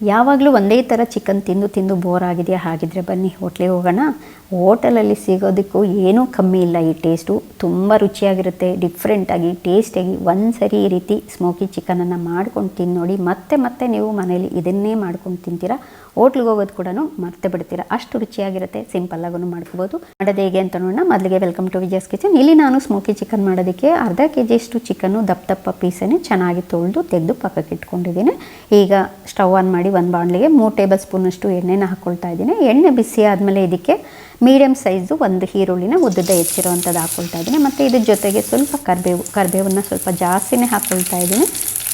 ಯಾವಾಗಲೂ ಒಂದೇ ಥರ ಚಿಕನ್ ತಿಂದು ತಿಂದು ಬೋರ್ ಆಗಿದೆಯಾ ಹಾಗಿದ್ರೆ ಬನ್ನಿ ಹೋಟ್ಲಿಗೆ ಹೋಗೋಣ. ಹೋಟೆಲಲ್ಲಿ ಸಿಗೋದಕ್ಕೂ ಏನೂ ಕಮ್ಮಿ ಇಲ್ಲ. ಈ ಟೇಸ್ಟು ತುಂಬ ರುಚಿಯಾಗಿರುತ್ತೆ. ಡಿಫ್ರೆಂಟಾಗಿ ಟೇಸ್ಟಾಗಿ ಒಂದು ಸರಿ ಈ ರೀತಿ ಸ್ಮೋಕಿ ಚಿಕನನ್ನು ಮಾಡ್ಕೊಂಡು ತಿಂದು ನೋಡಿ ಮತ್ತೆ ಮತ್ತೆ ನೀವು ಮನೇಲಿ ಇದನ್ನೇ ಮಾಡ್ಕೊಂಡು ತಿಂತೀರಾ. ಹೋಟ್ಲಿಗೆ ಹೋಗೋದು ಕೂಡ ಮರ್ತೆ ಬಿಡ್ತೀರಾ. ಅಷ್ಟು ರುಚಿಯಾಗಿರುತ್ತೆ. ಸಿಂಪಲ್ಲಾಗೂ ಮಾಡ್ಕೋಬೋದು. ಮಾಡೋದು ಹೇಗೆ ಅಂತ ನೋಡೋಣ. ಮೊದಲಿಗೆ ವೆಲ್ಕಮ್ ಟು ವಿಜಯಸ್ ಕಿಚನ್ ಇಲ್ಲಿ ನಾನು ಸ್ಮೋಕಿ ಚಿಕನ್ ಮಾಡೋದಕ್ಕೆ ಅರ್ಧ ಕೆ ಜಿಯಷ್ಟು ಚಿಕನ್ನು ದಪ್ಪ ದಪ್ಪ ಪೀಸನ್ನೇ ಚೆನ್ನಾಗಿ ತೊಳೆದು ತೆಗೆದು ಪಕ್ಕಕ್ಕೆ ಇಟ್ಕೊಂಡಿದ್ದೀನಿ. ಈಗ ಸ್ಟವ್ ಆನ್ ಮಾಡಿ ಒಂದು ಬಾಣಲಿಗೆ ಮೂರು ಟೇಬಲ್ ಸ್ಪೂನಷ್ಟು ಎಣ್ಣೆನ ಹಾಕ್ಕೊಳ್ತಾ ಇದ್ದೀನಿ. ಎಣ್ಣೆ ಬಿಸಿ ಆದಮೇಲೆ ಇದಕ್ಕೆ ಮೀಡಿಯಮ್ ಸೈಜು ಒಂದು ಈರುಳ್ಳಿನ ಉದ್ದದ ಹೆಚ್ಚಿರುವಂಥದ್ದು ಹಾಕ್ಕೊಳ್ತಾ ಇದ್ದೀನಿ. ಮತ್ತು ಇದ್ರ ಜೊತೆಗೆ ಸ್ವಲ್ಪ ಕರಿಬೇವು, ಕರಿಬೇವನ್ನ ಸ್ವಲ್ಪ ಜಾಸ್ತಿನೇ ಹಾಕ್ಕೊಳ್ತಾ ಇದ್ದೀನಿ.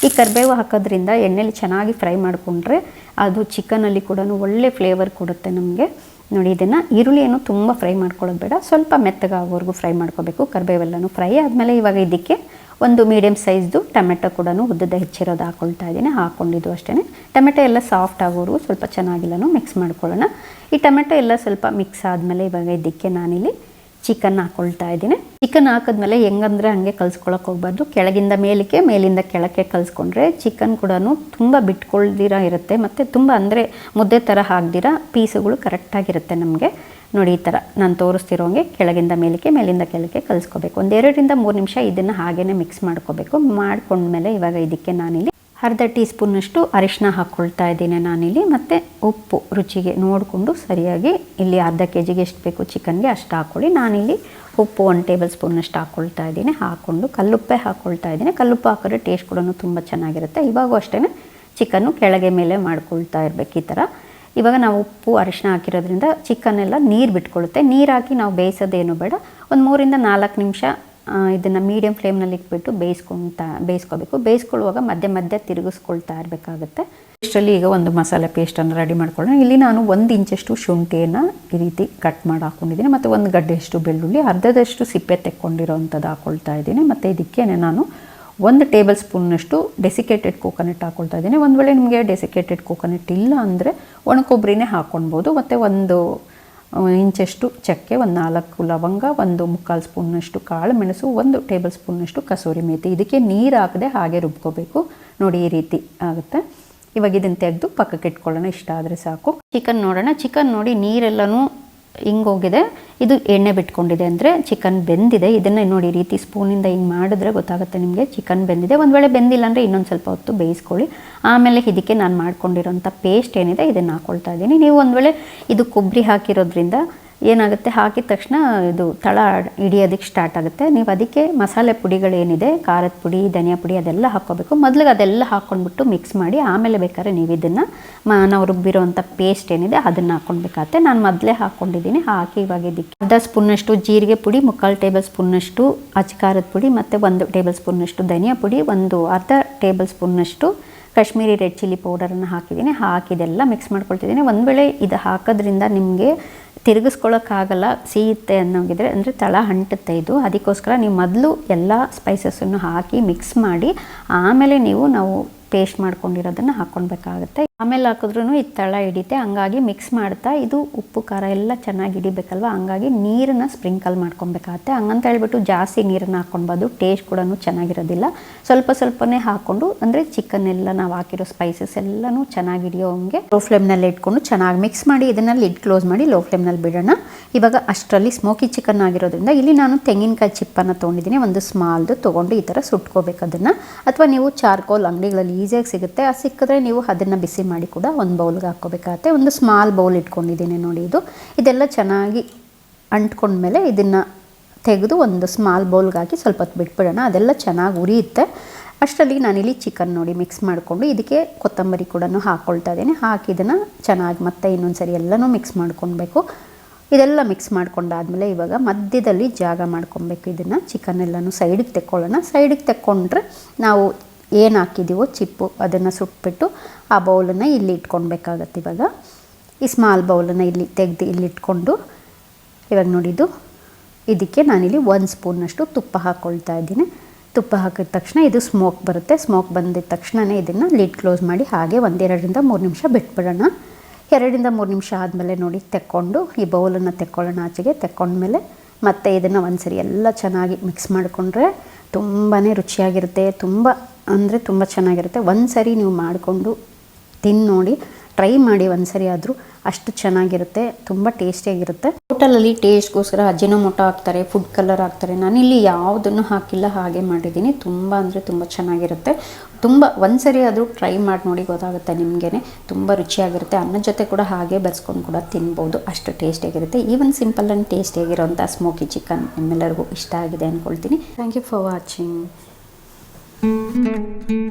ಈ ಕರಿಬೇವು ಹಾಕೋದ್ರಿಂದ ಎಣ್ಣೆಲಿ ಚೆನ್ನಾಗಿ ಫ್ರೈ ಮಾಡಿಕೊಂಡ್ರೆ ಅದು ಚಿಕನಲ್ಲಿ ಕೂಡ ಒಳ್ಳೆ ಫ್ಲೇವರ್ ಕೊಡುತ್ತೆ ನಮಗೆ. ನೋಡಿ, ಇದನ್ನು ಈರುಳ್ಳಿಯನ್ನು ತುಂಬ ಫ್ರೈ ಮಾಡ್ಕೊಳ್ಳೋದು ಬೇಡ. ಸ್ವಲ್ಪ ಮೆತ್ತಗಾಗೋವರೆಗೂ ಫ್ರೈ ಮಾಡ್ಕೋಬೇಕು. ಕರಿಬೇವೆಲ್ಲನೂ ಫ್ರೈ ಆದಮೇಲೆ ಇವಾಗ ಇದಕ್ಕೆ ಒಂದು ಮೀಡಿಯಮ್ ಸೈಜ್ದು ಟೊಮೆಟೊ ಕೂಡ ಉದ್ದದ ಹೆಚ್ಚಿರೋದು ಹಾಕ್ಕೊಳ್ತಾ ಇದ್ದೀನಿ. ಹಾಕ್ಕೊಂಡಿದ್ದು ಅಷ್ಟೇ ಟೊಮೆಟೊ ಎಲ್ಲ ಸಾಫ್ಟ್ ಆಗೋರು ಸ್ವಲ್ಪ ಚೆನ್ನಾಗಿಲ್ಲನೂ ಮಿಕ್ಸ್ ಮಾಡ್ಕೊಳ್ಳೋಣ. ಈ ಟೊಮೆಟೊ ಎಲ್ಲ ಸ್ವಲ್ಪ ಮಿಕ್ಸ್ ಆದಮೇಲೆ ಇವಾಗ ಇದಕ್ಕೆ ನಾನಿಲ್ಲಿ ಚಿಕನ್ ಹಾಕ್ಕೊಳ್ತಾ ಇದ್ದೀನಿ. ಚಿಕನ್ ಹಾಕಿದ್ಮೇಲೆ ಹೆಂಗಂದ್ರೆ ಹಂಗೆ ಕಲ್ಸ್ಕೊಳಕ್ಕೆ ಹೋಗ್ಬಾರ್ದು. ಕೆಳಗಿಂದ ಮೇಲಕ್ಕೆ, ಮೇಲಿಂದ ಕೆಳಕ್ಕೆ ಕಲ್ಸ್ಕೊಂಡ್ರೆ ಚಿಕನ್ ಕೂಡ ತುಂಬ ಬಿಟ್ಕೊಳ್ದಿರ ಇರುತ್ತೆ. ಮತ್ತು ತುಂಬ ಅಂದರೆ ಮುದ್ದೆ ಥರ ಹಾಕ್ದಿರ ಪೀಸುಗಳು ಕರೆಕ್ಟಾಗಿರುತ್ತೆ ನಮಗೆ. ನೋಡಿ ಈ ಥರ ನಾನು ತೋರಿಸ್ತಿರೋಂಗೆ ಕೆಳಗಿಂದ ಮೇಲಕ್ಕೆ, ಮೇಲಿಂದ ಕೆಳಕ್ಕೆ ಕಲಿಸ್ಕೋಬೇಕು. ಒಂದೆರಡರಿಂದ ಮೂರು ನಿಮಿಷ ಇದನ್ನು ಹಾಗೇ ಮಿಕ್ಸ್ ಮಾಡ್ಕೋಬೇಕು. ಮಾಡ್ಕೊಂಡ್ಮೇಲೆ ಇವಾಗ ಇದಕ್ಕೆ ನಾನಿಲ್ಲಿ ಅರ್ಧ ಟೀ ಸ್ಪೂನಷ್ಟು ಅರಿಶಿನ ಹಾಕ್ಕೊಳ್ತಾ ಇದ್ದೀನಿ ನಾನಿಲ್ಲಿ. ಮತ್ತು ಉಪ್ಪು ರುಚಿಗೆ ನೋಡಿಕೊಂಡು ಸರಿಯಾಗಿ ಇಲ್ಲಿ ಅರ್ಧ ಕೆ ಜಿಗೆ ಎಷ್ಟು ಬೇಕು ಚಿಕನ್ಗೆ ಅಷ್ಟು ಹಾಕ್ಕೊಳ್ಳಿ. ನಾನಿಲ್ಲಿ ಉಪ್ಪು ಒನ್ ಟೇಬಲ್ ಸ್ಪೂನಷ್ಟು ಹಾಕ್ಕೊಳ್ತಾ ಇದ್ದೀನಿ. ಹಾಕ್ಕೊಂಡು ಕಲ್ಲುಪ್ಪೆ ಹಾಕ್ಕೊಳ್ತಾ ಇದ್ದೀನಿ. ಕಲ್ಲುಪ್ಪು ಹಾಕಿದ್ರೆ ಟೇಸ್ಟ್ ಕೂಡ ತುಂಬ ಚೆನ್ನಾಗಿರುತ್ತೆ. ಇವಾಗೂ ಅಷ್ಟೇ ಚಿಕನ್ನು ಕೆಳಗೆ ಮೇಲೆ ಮಾಡ್ಕೊಳ್ತಾ ಇರಬೇಕು ಈ ಥರ. ಇವಾಗ ನಾವು ಉಪ್ಪು ಅರಿಶಿನ ಹಾಕಿರೋದ್ರಿಂದ ಚಿಕನ್ನೆಲ್ಲ ನೀರು ಬಿಟ್ಕೊಳ್ಳುತ್ತೆ ನೀರು ನಾವು ಬೇಯಿಸೋದೇನು ಬೇಡ. ಒಂದು ಮೂರಿಂದ ನಾಲ್ಕು ನಿಮಿಷ ಇದನ್ನು ಮೀಡಿಯಮ್ ಫ್ಲೇಮ್ನಲ್ಲಿ ಇಟ್ಬಿಟ್ಟು ಬೇಯಿಸ್ಕೊಳ್ತಾ, ಬೇಯಿಸ್ಕೋಬೇಕು. ಬೇಯಿಸ್ಕೊಳ್ಳುವಾಗ ಮಧ್ಯೆ ಮಧ್ಯೆ ತಿರುಗಿಸ್ಕೊಳ್ತಾ ಇರಬೇಕಾಗುತ್ತೆ. ಇಷ್ಟರಲ್ಲಿ ಈಗ ಒಂದು ಮಸಾಲೆ ಪೇಸ್ಟನ್ನು ರೆಡಿ ಮಾಡ್ಕೊಳ್ಳೋಣ. ಇಲ್ಲಿ ನಾನು ಒಂದು ಇಂಚಷ್ಟು ಶುಂಠಿಯನ್ನು ಈ ರೀತಿ ಕಟ್ ಮಾಡಿ ಹಾಕ್ಕೊಂಡಿದ್ದೀನಿ ಮತ್ತು ಒಂದು ಗಡ್ಡೆಯಷ್ಟು ಬೆಳ್ಳುಳ್ಳಿ, ಅರ್ಧದಷ್ಟು ಸಿಪ್ಪೆ ತೆಕ್ಕೊಂಡಿರೋವಂಥದ್ದು ಹಾಕ್ಕೊಳ್ತಾ ಇದ್ದೀನಿ. ಮತ್ತು ಇದಕ್ಕೆ ನಾನು ಒಂದು ಟೇಬಲ್ ಸ್ಪೂನ್ನಷ್ಟು ಡೆಸಿಕೇಟೆಡ್ ಕೋಕೋನಟ್ ಹಾಕ್ಕೊಳ್ತಾ ಇದ್ದೀನಿ. ಒಂದು ವೇಳೆ ನಿಮಗೆ ಡೆಸಿಕೇಟೆಡ್ ಕೋಕೋನಟ್ ಇಲ್ಲ ಅಂದರೆ ಒಣಕೊಬ್ಬರಿನೇ ಹಾಕ್ಕೊಳ್ಬೋದು ಮತ್ತು ಒಂದು ಇಂಚಷ್ಟು ಚಕ್ಕೆ, ಒಂದು ನಾಲ್ಕು ಲವಂಗ, ಒಂದು ಮುಕ್ಕಾಲು ಸ್ಪೂನ್ನಷ್ಟು ಕಾಳು ಮೆಣಸು, ಒಂದು ಟೇಬಲ್ ಸ್ಪೂನ್ನಷ್ಟು ಕಸೂರಿ ಮೇತಿ. ಇದಕ್ಕೆ ನೀರು ಹಾಕದೆ ಹಾಗೆ ರುಬ್ಕೋಬೇಕು. ನೋಡಿ ಈ ರೀತಿ ಆಗುತ್ತೆ. ಇವಾಗ ಇದನ್ನು ತೆಗೆದು ಪಕ್ಕಕ್ಕೆ ಇಟ್ಕೊಳ್ಳೋಣ. ಇಷ್ಟ ಆದರೆ ಸಾಕು. ಚಿಕನ್ ನೋಡೋಣ. ಚಿಕನ್ ನೋಡಿ ನೀರೆಲ್ಲನೂ ಹಿಂಗೋಗಿದೆ ಇದು ಎಣ್ಣೆ ಬಿಟ್ಕೊಂಡಿದೆ ಅಂದರೆ ಚಿಕನ್ ಬೆಂದಿದೆ. ಇದನ್ನು ನೋಡಿ, ರೀತಿ ಸ್ಪೂನಿಂದ ಹಿಂಗೆ ಮಾಡಿದ್ರೆ ಗೊತ್ತಾಗುತ್ತೆ ನಿಮಗೆ. ಚಿಕನ್ ಬೆಂದಿದೆ. ಒಂದು ವೇಳೆ ಬೆಂದಿಲ್ಲ ಅಂದರೆ ಇನ್ನೊಂದು ಸ್ವಲ್ಪ ಹೊತ್ತು ಬೇಯಿಸ್ಕೊಳ್ಳಿ. ಆಮೇಲೆ ಇದಕ್ಕೆ ನಾನು ಮಾಡ್ಕೊಂಡಿರೋಂಥ ಪೇಸ್ಟ್ ಏನಿದೆ, ಇದನ್ನು ಹಾಕ್ಕೊಳ್ತಾ ಇದ್ದೀನಿ. ನೀವು ಒಂದು ವೇಳೆ ಇದು ಕೊಬ್ಬರಿ ಹಾಕಿರೋದ್ರಿಂದ ಏನಾಗುತ್ತೆ? ಹಾಕಿದ ತಕ್ಷಣ ಇದು ತಳ ಹಿಡಿಯೋದಕ್ಕೆ ಸ್ಟಾರ್ಟ್ ಆಗುತ್ತೆ. ನೀವು ಅದಕ್ಕೆ ಮಸಾಲೆ ಪುಡಿಗಳೇನಿದೆ ಖಾರದ ಪುಡಿ, ಧನಿಯಾ ಪುಡಿ ಅದೆಲ್ಲ ಹಾಕ್ಕೋಬೇಕು. ಮೊದಲಿಗೆ ಅದೆಲ್ಲ ಹಾಕ್ಕೊಂಡ್ಬಿಟ್ಟು ಮಿಕ್ಸ್ ಮಾಡಿ ಆಮೇಲೆ ಬೇಕಾದ್ರೆ ನೀವು ಇದನ್ನು ನಾವು ರುಬ್ಬಿರೋವಂಥ ಪೇಸ್ಟ್ ಏನಿದೆ ಅದನ್ನು ಹಾಕ್ಕೊಳ್ಬೇಕಾಗತ್ತೆ. ನಾನು ಮೊದಲೇ ಹಾಕ್ಕೊಂಡಿದ್ದೀನಿ. ಹಾಕಿ ಇವಾಗ ಇದಕ್ಕೆ ಅರ್ಧ ಸ್ಪೂನಷ್ಟು ಜೀರಿಗೆ ಪುಡಿ, ಮುಕ್ಕಾಲು ಟೇಬಲ್ ಸ್ಪೂನಷ್ಟು ಅಚ್ಚ ಖಾರದ ಪುಡಿ ಮತ್ತು ಒಂದು ಟೇಬಲ್ ಸ್ಪೂನಷ್ಟು ಧನಿಯಾ ಪುಡಿ, ಒಂದು ಅರ್ಧ ಟೇಬಲ್ ಸ್ಪೂನಷ್ಟು ಕಾಶ್ಮೀರಿ ರೆಡ್ ಚಿಲ್ಲಿ ಪೌಡರನ್ನು ಹಾಕಿದ್ದೀನಿ. ಹಾಕಿದೆಲ್ಲ ಮಿಕ್ಸ್ ಮಾಡ್ಕೊಳ್ತಿದ್ದೀನಿ. ಒಂದು ವೇಳೆ ಇದು ಹಾಕೋದ್ರಿಂದ ನಿಮಗೆ ತಿರುಗಿಸ್ಕೊಳ್ಳೋಕ್ಕಾಗಲ್ಲ ಸೀಯುತ್ತೆ ಅನ್ನೋಗಿದ್ರೆ ಅಂದರೆ ತಳ ಅಂಟುತ್ತೆ ಇದು. ಅದಕ್ಕೋಸ್ಕರ ನೀವು ಮೊದಲು ಎಲ್ಲ ಸ್ಪೈಸಸ್ಸನ್ನು ಹಾಕಿ ಮಿಕ್ಸ್ ಮಾಡಿ, ಆಮೇಲೆ ನೀವು ನಾವು ಪೇಸ್ಟ್ ಮಾಡ್ಕೊಂಡಿರೋದನ್ನು ಹಾಕ್ಕೊಳ್ಬೇಕಾಗುತ್ತೆ. ಆಮೇಲೆ ಹಾಕಿದ್ರೂ ಈ ತಳ ಹಿಡಿತೆ, ಹಂಗಾಗಿ ಮಿಕ್ಸ್ ಮಾಡ್ತಾ ಇದು ಉಪ್ಪು, ಖಾರ ಎಲ್ಲ ಚೆನ್ನಾಗಿ ಹಿಡಿಬೇಕಲ್ವ? ಹಂಗಾಗಿ ನೀರನ್ನ ಸ್ಪ್ರಿಂಕಲ್ ಮಾಡ್ಕೊಬೇಕಾಗತ್ತೆ. ಹಂಗಂತ ಹೇಳ್ಬಿಟ್ಟು ಜಾಸ್ತಿ ನೀರನ್ನು ಹಾಕ್ಕೊಳ್ಬೋದು ಟೇಸ್ಟ್ ಕೂಡ ಚೆನ್ನಾಗಿರೋದಿಲ್ಲ. ಸ್ವಲ್ಪ ಸ್ವಲ್ಪನೇ ಹಾಕ್ಕೊಂಡು ಅಂದರೆ ಚಿಕನ್ ಎಲ್ಲ ನಾವು ಹಾಕಿರೋ ಸ್ಪೈಸಸ್ ಎಲ್ಲನೂ ಚೆನ್ನಾಗಿ ಹಿಡಿಯೋ ಹಂಗೆ ಲೋ ಫ್ಲೇಮ್ನಲ್ಲಿ ಇಟ್ಕೊಂಡು ಚೆನ್ನಾಗಿ ಮಿಕ್ಸ್ ಮಾಡಿ ಇದನ್ನು ಲಿಡ್ ಕ್ಲೋಸ್ ಮಾಡಿ ಲೋ ಫ್ಲೇಮ್ನಲ್ಲಿ ಬಿಡೋಣ. ಇವಾಗ ಅಷ್ಟರಲ್ಲಿ ಸ್ಮೋಕಿ ಚಿಕನ್ ಆಗಿರೋದ್ರಿಂದ ಇಲ್ಲಿ ನಾನು ತೆಂಗಿನಕಾಯಿ ಚಿಪ್ಪನ್ನು ತೊಗೊಂಡಿದ್ದೀನಿ. ಒಂದು ಸ್ಮಾಲ್ದು ತೊಗೊಂಡು ಈ ಥರ ಸುಟ್ಕೋಬೇಕು ಅದನ್ನು. ಅಥವಾ ನೀವು ಚಾರ್ಕೋಲ್ ಅಂಗಡಿಗಳಲ್ಲಿ ಈಸಿಯಾಗಿ ಸಿಗುತ್ತೆ. ಆ ಸಿಕ್ಕಿದ್ರೆ ನೀವು ಅದನ್ನು ಬಿಸಿ ಮಾಡಿ ಕೂಡ ಒಂದು ಬೌಲ್ಗೆ ಹಾಕ್ಕೋಬೇಕಾಗತ್ತೆ. ಒಂದು ಸ್ಮಾಲ್ ಬೌಲ್ ಇಟ್ಕೊಂಡಿದ್ದೀನಿ ನೋಡಿ ಇದು. ಇದೆಲ್ಲ ಚೆನ್ನಾಗಿ ಅಂಟ್ಕೊಂಡ್ಮೇಲೆ ಇದನ್ನು ತೆಗೆದು ಒಂದು ಸ್ಮಾಲ್ ಬೌಲ್ಗೆ ಹಾಕಿ ಸ್ವಲ್ಪ ಹೊತ್ತು ಬಿಟ್ಬಿಡೋಣ. ಅದೆಲ್ಲ ಚೆನ್ನಾಗಿ ಉರಿಯುತ್ತೆ. ಅಷ್ಟರಲ್ಲಿ ನಾನಿಲ್ಲಿ ಚಿಕನ್ ನೋಡಿ ಮಿಕ್ಸ್ ಮಾಡಿಕೊಂಡು ಇದಕ್ಕೆ ಕೊತ್ತಂಬರಿ ಕೂಡ ಹಾಕ್ಕೊಳ್ತಾ ಇದ್ದೀನಿ. ಹಾಕಿ ಇದನ್ನು ಚೆನ್ನಾಗಿ ಮತ್ತೆ ಇನ್ನೊಂದು ಸರಿ ಎಲ್ಲನೂ ಮಿಕ್ಸ್ ಮಾಡ್ಕೊಳ್ಬೇಕು. ಇದೆಲ್ಲ ಮಿಕ್ಸ್ ಮಾಡ್ಕೊಂಡಾದ್ಮೇಲೆ ಇವಾಗ ಮಧ್ಯದಲ್ಲಿ ಜಾಗ ಮಾಡ್ಕೊಬೇಕು ಇದನ್ನು. ಚಿಕನ್ ಎಲ್ಲನೂ ಸೈಡಿಗೆ ತೆಕ್ಕೊಳ್ಳೋಣ. ಸೈಡಿಗೆ ತೆಕ್ಕೊಂಡ್ರೆ ನಾವು ಏನು ಹಾಕಿದ್ದೀವೋ ಚಿಪ್ಪು, ಅದನ್ನು ಸುಟ್ಬಿಟ್ಟು ಆ ಬೌಲನ್ನು ಇಲ್ಲಿ ಇಟ್ಕೊಳ್ಬೇಕಾಗತ್ತೆ ಇವಾಗ. ಈ ಸ್ಮಾಲ್ ಬೌಲನ್ನು ಇಲ್ಲಿ ತೆಗೆದು ಇಲ್ಲಿ ಇಟ್ಕೊಂಡು, ಇವಾಗ ನೋಡಿದ್ದು ಇದಕ್ಕೆ ನಾನಿಲ್ಲಿ ಒಂದು ಸ್ಪೂನಷ್ಟು ತುಪ್ಪ ಹಾಕ್ಕೊಳ್ತಾ ಇದ್ದೀನಿ. ತುಪ್ಪ ಹಾಕಿದ ತಕ್ಷಣ ಇದು ಸ್ಮೋಕ್ ಬರುತ್ತೆ. ಸ್ಮೋಕ್ ಬಂದಿದ ತಕ್ಷಣವೇ ಇದನ್ನು ಲಿಡ್ ಕ್ಲೋಸ್ ಮಾಡಿ ಹಾಗೆ ಒಂದೆರಡರಿಂದ ಮೂರು ನಿಮಿಷ ಬಿಟ್ಬಿಡೋಣ. ಎರಡರಿಂದ ಮೂರು ನಿಮಿಷ ಆದಮೇಲೆ ನೋಡಿ ತೆಕ್ಕೊಂಡು, ಈ ಬೌಲನ್ನು ತೆಕ್ಕೊಳ್ಳೋಣ ಆಚೆಗೆ. ತೆಕ್ಕೊಂಡ್ಮೇಲೆ ಮತ್ತೆ ಇದನ್ನು ಒಂದ್ಸರಿ ಎಲ್ಲ ಚೆನ್ನಾಗಿ ಮಿಕ್ಸ್ ಮಾಡಿಕೊಂಡ್ರೆ ತುಂಬಾ ರುಚಿಯಾಗಿರುತ್ತೆ. ತುಂಬ ಅಂದರೆ ತುಂಬ ಚೆನ್ನಾಗಿರುತ್ತೆ. ಒಂದು ಸರಿ ನೀವು ಮಾಡಿಕೊಂಡು ತಿಂದು ನೋಡಿ, ಟ್ರೈ ಮಾಡಿ ಒಂದು ಸರಿ ಆದರೂ ಅಷ್ಟು ಚೆನ್ನಾಗಿರುತ್ತೆ, ತುಂಬ ಟೇಸ್ಟಿಯಾಗಿರುತ್ತೆ. ಹೋಟಲಲ್ಲಿ ಟೇಸ್ಟ್ಗೋಸ್ಕರ ಅಜಿನೋಮೋಟೊ ಹಾಕ್ತಾರೆ ಫುಡ್ ಕಲರ್ ಹಾಕ್ತಾರೆ. ನಾನಿಲ್ಲಿ ಯಾವುದನ್ನು ಹಾಕಿಲ್ಲ ಹಾಗೆ ಮಾಡಿದ್ದೀನಿ. ತುಂಬ ಅಂದರೆ ತುಂಬ ಚೆನ್ನಾಗಿರುತ್ತೆ. ತುಂಬ ಒಂದು ಸರಿ ಆದರೂ ಟ್ರೈ ಮಾಡಿ ನೋಡಿ ಗೊತ್ತಾಗುತ್ತೆ ನಿಮಗೇ ತುಂಬ ರುಚಿಯಾಗಿರುತ್ತೆ. ಅನ್ನದ ಜೊತೆ ಕೂಡ ಹಾಗೆ ಬೆರೆಸ್ಕೊಂಡು ಕೂಡ ತಿನ್ಬೋದು. ಅಷ್ಟು ಟೇಸ್ಟಿಯಾಗಿರುತ್ತೆ. ಈವನ್ ಸಿಂಪಲ್ ಆ್ಯಂಡ್ ಟೇಸ್ಟಿಯಾಗಿರೋಂಥ ಸ್ಮೋಕಿ ಚಿಕನ್ ನಿಮ್ಮೆಲ್ಲರಿಗೂ ಇಷ್ಟ ಆಗಿದೆ ಅಂದ್ಕೊಳ್ತೀನಿ thank you for watching thank you